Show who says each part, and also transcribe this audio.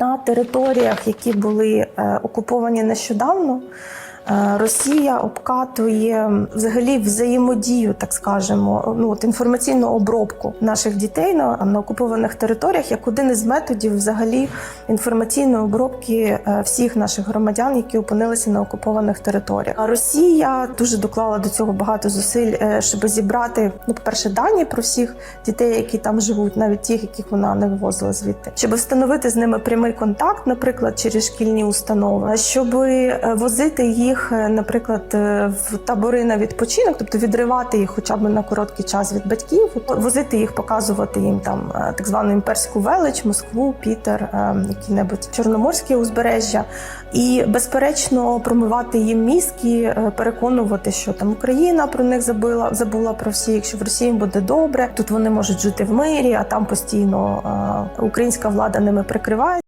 Speaker 1: На територіях, які були е, окуповані нещодавно, Росія обкатує взагалі взаємодію, так скажемо, ну от інформаційну обробку наших дітей на, на окупованих територіях як один із методів взагалі інформаційної обробки е, всіх наших громадян, які опинилися на окупованих територіях. Росія дуже доклала до цього багато зусиль, е, щоб зібрати ну, по-перше, дані про всіх дітей, які там живуть, навіть тих, яких вона не вивозила звідти, щоб встановити з ними прямий контакт, наприклад, через шкільні установи, щоб возити їх, е, наприклад, е, в табори на відпочинок, тобто відривати їх хоча б на короткий час від батьків, возити їх, показувати їм там е, так звану імперську велич, Москву, Пітер, які-небудь чорноморські узбережжя, і безперечно промивати їм мізки, переконувати, що там Україна про них забула, забула про всіх, що в Росії їм буде добре. Тут вони можуть жити в мирі, а там постійно українська влада ними прикриває.